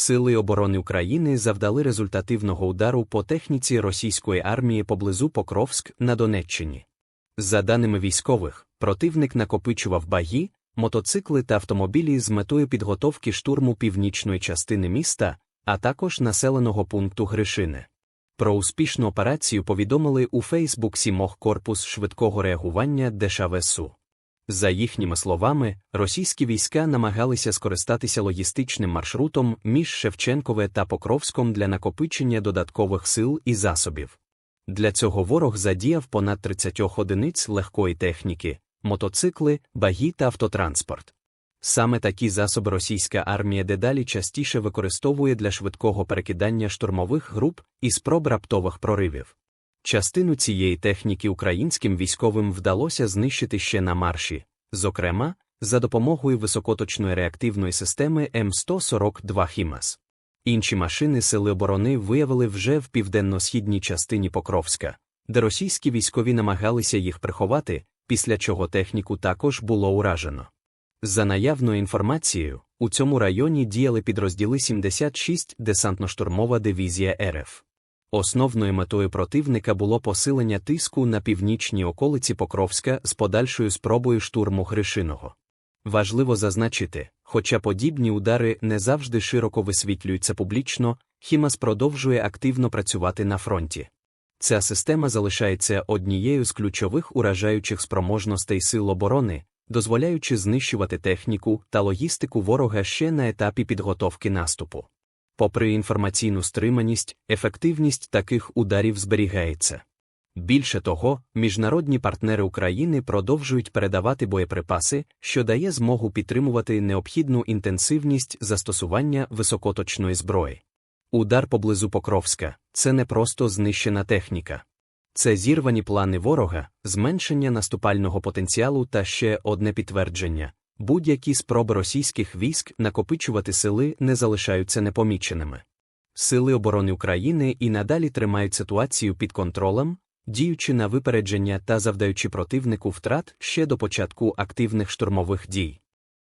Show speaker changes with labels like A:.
A: Сили оборони України завдали результативного удару по техніці російської армії поблизу Покровськ на Донеччині. За даними військових, противник накопичував багі, мотоцикли та автомобілі з метою підготовки штурму північної частини міста, а також населеного пункту Гришине. Про успішну операцію повідомили у Фейсбук Сімох корпус швидкого реагування ДШВСУ. За їхніми словами, російські війська намагалися скористатися логістичним маршрутом між Шевченкове та Покровськом для накопичення додаткових сил і засобів. Для цього ворог задіяв понад 30 одиниць легкої техніки, мотоцикли, багі та автотранспорт. Саме такі засоби російська армія дедалі частіше використовує для швидкого перекидання штурмових груп і спроб раптових проривів. Частину цієї техніки українським військовим вдалося знищити ще на марші, зокрема, за допомогою високоточної реактивної системи М142 Хімас. Інші машини Сили оборони виявили вже в південно-східній частині Покровська, де російські військові намагалися їх приховати, після чого техніку також було уражено. За наявною інформацією, у цьому районі діяли підрозділи 76 десантно-штурмова дивізія РФ. Основною метою противника було посилення тиску на північній околиці Покровська з подальшою спробою штурму Гришиного. Важливо зазначити, хоча подібні удари не завжди широко висвітлюються публічно, Хімас продовжує активно працювати на фронті. Ця система залишається однією з ключових уражаючих спроможностей сил оборони, дозволяючи знищувати техніку та логістику ворога ще на етапі підготовки наступу. Попри інформаційну стриманість, ефективність таких ударів зберігається. Більше того, міжнародні партнери України продовжують передавати боєприпаси, що дає змогу підтримувати необхідну інтенсивність застосування високоточної зброї. Удар поблизу Покровська це не просто знищена техніка. Це зірвані плани ворога, зменшення наступального потенціалу та ще одне підтвердження будь-які спроби російських військ накопичувати сили не залишаються непоміченими. Сили оборони України і надалі тримають ситуацію під контролем, діючи на випередження та завдаючи противнику втрат ще до початку активних штурмових дій.